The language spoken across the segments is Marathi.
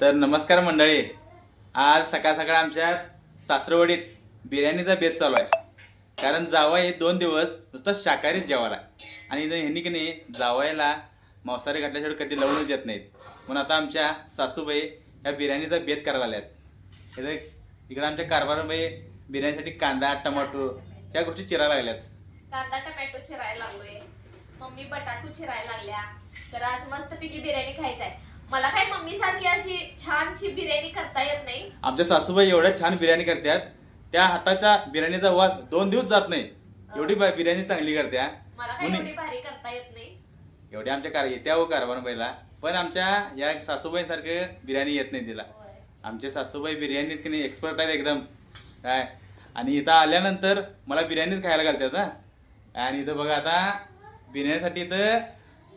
तर नमस्कार मंडळी. आज सकाळ सकाळ आमच्या सासरवडीत बिर्याणीचा बेत चालू आहे. कारण जावई दोन दिवस नुसतं शाकाहारीच जेवायला. आणि ह्यांनी की नाही जावायला मांसाहारी घातल्याशिवाय कधी लावूनच देत नाहीत. म्हणून आता आमच्या सासूबाई ह्या बिर्याणीचा बेत करायला आल्यात इथं इकडं आमच्या कारभारबाई बिर्याणीसाठी कांदा टमाटो ह्या गोष्टी चिरायला लागल्यात. कांदा टमॅटो चिरायला लागलोय. मम्मी बटाटू चिरायला लागल्या. तर आज मस्त पैकी बिर्याणी आहे. मला काय मम्मी सारखी अशी छानशी बिर्याणी करता येत नाही? आमच्या सासूबाई एवढ्या छान बिर्याणी करतात त्या हाताचा बिर्याणीचा वास दोन दिवस जात नाही. एवढी बा- बिर्याणी चांगली करत्या. मला काय म्हणून- एवढी भारी करता येत नाही? एवढ्या आमच्या कार येत्या हो कारभार पहिला. पण आमच्या या सासूबाईसारखं बिर्याणी येत नाही तिला. आमचे सासूबाई बिर्याणीत की नाही एक्सपर्ट आहेत एकदम. काय? आणि इथं आल्यानंतर मला बिर्याणीच खायला घालतात हा. आणि इथं बघा आता बिर्याणीसाठी इथं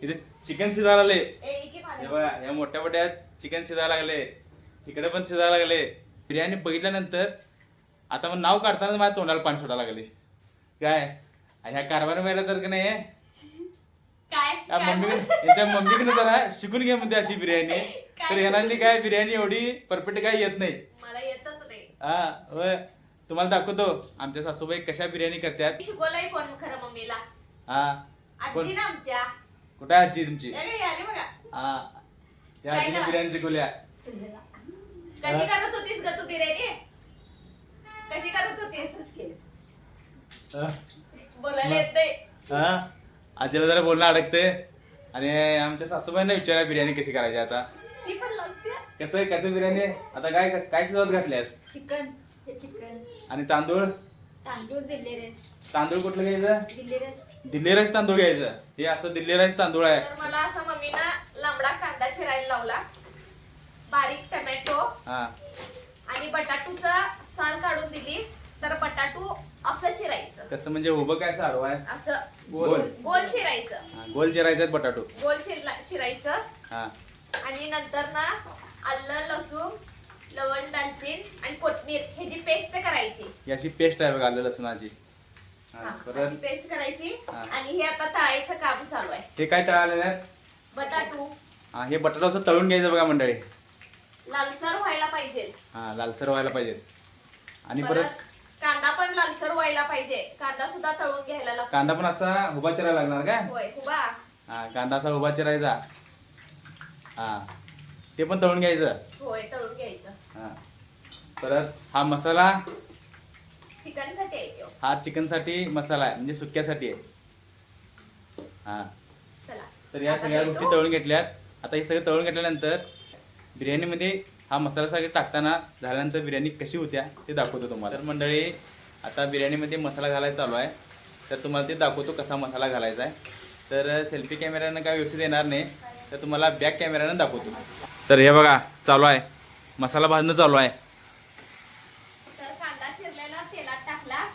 इथं चिकन शिजायला ए, इके हे बघा या मोठ्या मोठ्या चिकन शिजायला लागले. इकडे पण शिजायला लागले. बिर्याणी बघितल्यानंतर आता मग नाव काढताना माझ्या तोंडाला पाणी सुटायला लागले. काय? आणि ह्या कारभार महिला तर की नाही? मम्मी यांच्या मम्मीकडे जरा शिकून घे म्हणते अशी बिर्याणी. तर येणारी काय बिर्याणी एवढी परफेक्ट काय येत नाही. हा होय. तुम्हाला दाखवतो आमच्या सासूबाई कशा बिर्याणी करतात. शिकवलंय कोण खरं मम्मीला? हा. कोण? आमच्या. कुठे आजी तुमची? हा. त्या काय ना? बिर्याणी शिकवल्या. कशी करत होतीस ग तू बिर्याणी? कशी करत होतीस? हा? बोलायला येत नाही. हा. आजीला जरा बोलणं अडकते आणि आमच्या सासूबाईंना विचारा बिर्याणी कशी करायची आता. ती पण लागते कसं कसं बिर्याणी? आता काय काय शिजवत घातल्यास चिकन हे चिकन. आणि तांदूळ? तांदूळ दिले रे. तांदूळ कुठलं घ्यायचं? दिल्ली राईस. तांदूळ घ्यायचं. हे असं दिल्ली राईस तांदूळ आहे. तर मला असं मम्मीनं लांबडा कांदा चिरायला लावला. बारीक टमॅटो. हा. आणि बटाटूचा साल काढून दिली. तर बटाटू असं चिरायचं. कसं म्हणजे उभं काय सारव आहे? असं गोल. गोल. चिरायचं. गोल चिरायचे बटाटो. गोल चिरला चिरायचं. हा. आणि नंतर ना आलं लसूण लवण दालचीन आणि कोथमीर. ह्याची पेस्ट करायची. अशी पेस्ट आहे बघा आलं लसूणाची. हा, अशी परत पेस्ट करायची हा. आणि हे आता तळायचं काम चालू आहे. हे काय तळालेलं आहे? बटाटू. हा हे बटाटो असं तळून घ्यायचं बघा मंडळी. लालसर व्हायला पाहिजे. हा लालसर व्हायला पाहिजे. आणि परत कांदा पण लालसर व्हायला पाहिजे. कांदा सुद्धा तळून घ्यायला लागतो कांदा पण असा उभा चिरायला लागणार काय? होय उभा. हा कांदा असा उभा चिरायचा. हा ते पण तळून घ्यायचं. होय तळून घ्यायचं. हा. परत हा मसाला चिकनसाठी आहे. हा चिकनसाठी मसाला आहे म्हणजे सुक्यासाठी आहे. हा. चला. तर या आता सगळ्या. गोष्टी तळून घेतल्यात. आता हे सगळं तळून घेतल्यानंतर बिर्याणीमध्ये हा मसाला सगळे टाकताना झाल्यानंतर बिर्याणी कशी होत्या ते दाखवतो तुम्हाला. तर मंडळी आता बिर्याणीमध्ये मसाला घालायचा चालू आहे. तर तुम्हाला ते दाखवतो कसा मसाला घालायचा आहे. तर सेल्फी कॅमेऱ्यानं काय व्यवस्थित येणार नाही. तर तुम्हाला बॅक कॅमेऱ्यानं दाखवतो. तर हे बघा चालू आहे. मसाला भाजणं चालू आहे. तेलात टाकला.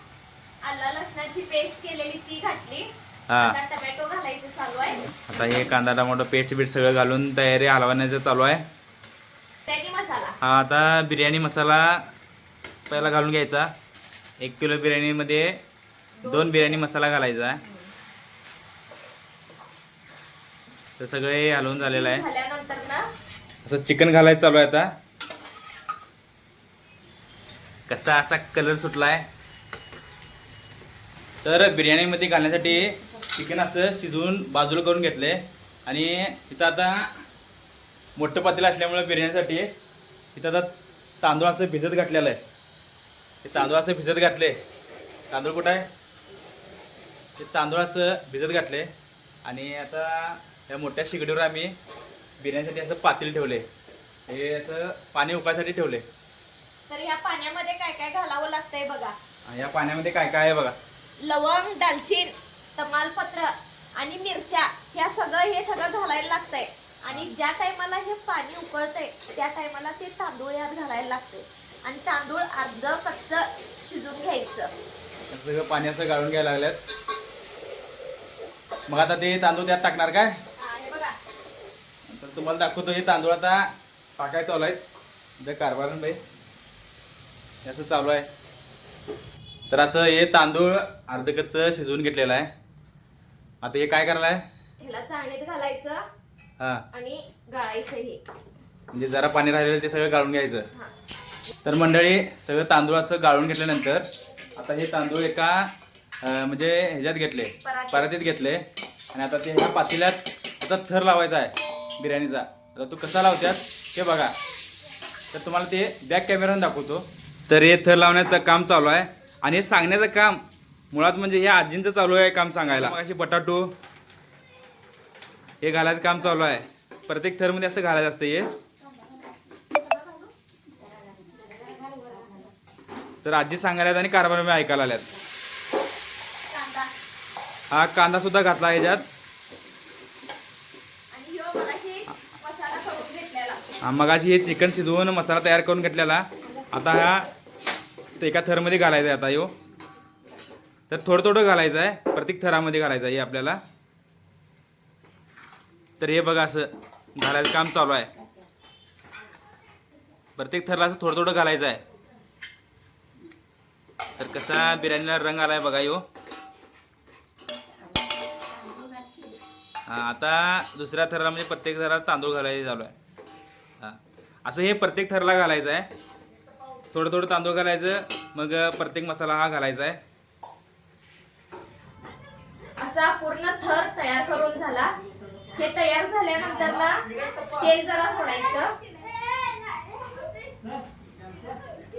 आलं लसणाची पेस्ट केलेली ती घातली. आता टमॅटो घालायचं चालू आहे. आता हे कांदा टमाटो पेस्ट बीट सगळं घालून तयारी हलवण्याचं चालू आहे. मसाला. हा आता बिर्याणी मसाला पहिला घालून घ्यायचा. एक किलो बिर्याणीमध्ये दोन बिर्याणी मसाला घालायचा आहे. तर सगळे हलवून झालेलं आहे. असं चिकन घालायचं चालू आहे आता. कसा असा कलर सुटला आहे तर बिर्याणीमध्ये घालण्यासाठी चिकन असं शिजवून बाजूला करून घेतले. आणि तिथं आता मोठं पातेलं असल्यामुळे बिर्याणीसाठी तिथं आता तांदूळ असं भिजत घातलेलं आहे. ते तांदूळ असं भिजत घातले. तांदूळ कुठं आहे? ते तांदूळ असं भिजत घातले. आणि आता या मोठ्या शिगडीवर आम्ही बिर्याणीसाठी असं पातील ठेवले. हे असं पाणी उकायसाठी ठेवले. तर ह्या पाण्यामध्ये काय काय घालावं लागतंय बघा. या पाण्यामध्ये काय काय आहे बघा? लवंग दालचीन तमालपत्र आणि मिरच्या ह्या सगळं हे सगळं घालायला लागतंय. आणि ज्या टायमाला हे पाणी उकळतंय त्या टायमाला ते तांदूळ यात घालायला लागतंय. आणि तांदूळ अर्ध कच्च शिजून घ्यायचं. सगळं पाणी असं गाळून घ्यायला लागल्यात. मग आता ते तांदूळ त्यात टाकणार काय? बघा. तर तुम्हाला दाखवतो हे तांदूळ आता टाकायचं इथं कारभारण बाई. असं चालू आहे. तर असं हे तांदूळ अर्धकच्च शिजवून घेतलेलं आहे. आता हे काय करायला आहे? ह्याला चाळणीत घालायचं हां. आणि गाळायचं हे. म्हणजे जरा पाणी राहिलेलं ते सगळं गाळून घ्यायचं. हा. तर मंडळी सगळं तांदूळ असं गाळून घेतल्यानंतर आता हे तांदूळ एका अं, म्हणजे ह्याच्यात घेतले परातीत. परातीत घेतले. आणि आता ते ह्या पातेल्यात आता थर लावायचा आहे बिर्याणीचा. आता तो कसा लावतात हे बघा. तर तुम्हाला ते बॅक कॅमेराने दाखवतो. तर हे थर लावण्याचं काम चालू आहे. आणि हे सांगण्याचं काम मुळात म्हणजे हे आजींचं चालू आहे काम सांगायला. अशी बटाटो. हे घालायचं काम चालू आहे. प्रत्येक थरमध्ये असं घालायचं असतं हे. तर आजी सांगायला आणि कारभार मी ऐकायला आल्यात कांदा हा कांदा सुद्धा घातला ह्याच्यात आणि ह्यो मगाशी मसाला करून घेतलेला. हा, मगाशी हे चिकन शिजवून मसाला तयार करून घेतलेला. आता हा एका थरमध्ये घालायचा आहे आता यो. तर थोडं थोडं घालायचं आहे. प्रत्येक थरामध्ये घालायचं आहे आपल्याला. तर हे बघा असं घालायचं काम चालू आहे. प्रत्येक थरला असं थोडं थोडं घालायचं आहे. तर कसा बिर्याणीला रंग आलाय बघा यो. हा, आता दुसऱ्या थराला म्हणजे प्रत्येक थराला तांदूळ घालायचे चालू आहे. हा. असं हे प्रत्येक थरला घालायचं आहे. थोडं थोडं तांदूळ घालायचं मग प्रत्येक मसाला हा घालायचा आहे. असा पूर्ण थर तयार करून झाला. हे तयार झाल्यानंतर ना तेल जरा सोडायचं.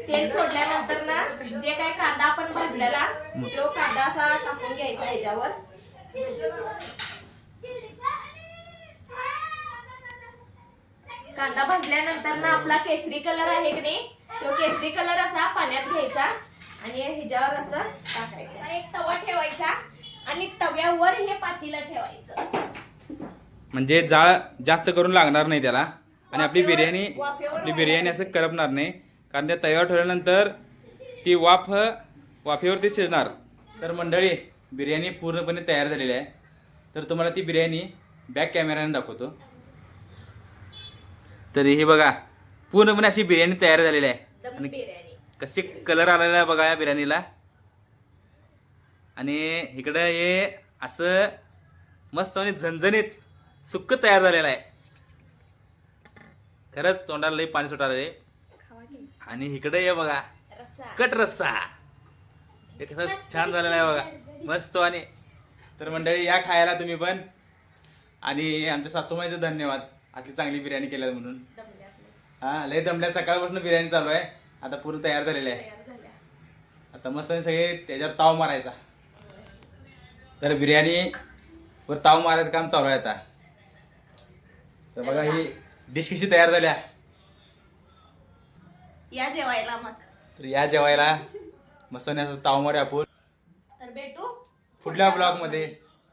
तेल सोडल्यानंतर ना जे काय कांदा आपण भाजलेला तो कांदा असा टाकून घ्यायचा ह्याच्यावर. कांदा भाजल्यानंतर ना आपला केसरी कलर आहे की नाही तो केसरी कलर असा पाण्यात घ्यायचा आणि ह्याच्यावर असं टाकायचं. एक तवा ठेवायचा आणि तव्यावर हे पातीला ठेवायचं. म्हणजे जाळ जास्त करून लागणार नाही त्याला. आणि आपली वाफेवर- बिर्याणी वाफेवर आपली बिर्याणी असं करपणार नाही. कारण त्या तव्यावर ठेवल्यानंतर ती वाफ वाफेवरती शिजणार. तर मंडळी बिर्याणी पूर्णपणे तयार झालेली आहे. तर तुम्हाला ती बिर्याणी बॅक कॅमेऱ्याने दाखवतो. तर हे बघा पूर्णपणे अशी बिर्याणी तयार झालेली आहे. आणि बिर्याणी. कशी कलर आलेला आहे बघा या बिर्याणीला. आणि इकडं हे असं मस्त आणि झणझणीत सुक्क तयार झालेलं आहे. खरंच तोंडाला लई पाणी की. आणि इकडे हे बघा कट रस्सा. हे कसं छान झालेलं आहे बघा. मस्त आणि तर मंडळी या खायला तुम्ही पण. आणि आमच्या सासूमाईचं धन्यवाद. आटली चांगली बिर्याणी केल्या म्हणून. हा लय दमल्या. सकाळपासून बिर्याणी चालू आहे. आता पूर्ण तयार झालेली आहे. तयार झाल्या आता मस्त सगळे त्याच्यावर ताव मारायचा. तर बिर्याणी वर ताव मारायचं काम चालू आहे आता. तर बघा ही डिश कशी तयार झाल्या या जेवायला मग. तर या जेवायला मस्त ताव मारे आपण. तर भेटू पुढल्या ब्लॉगमध्ये.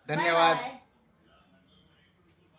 धन्यवाद. Bye bye.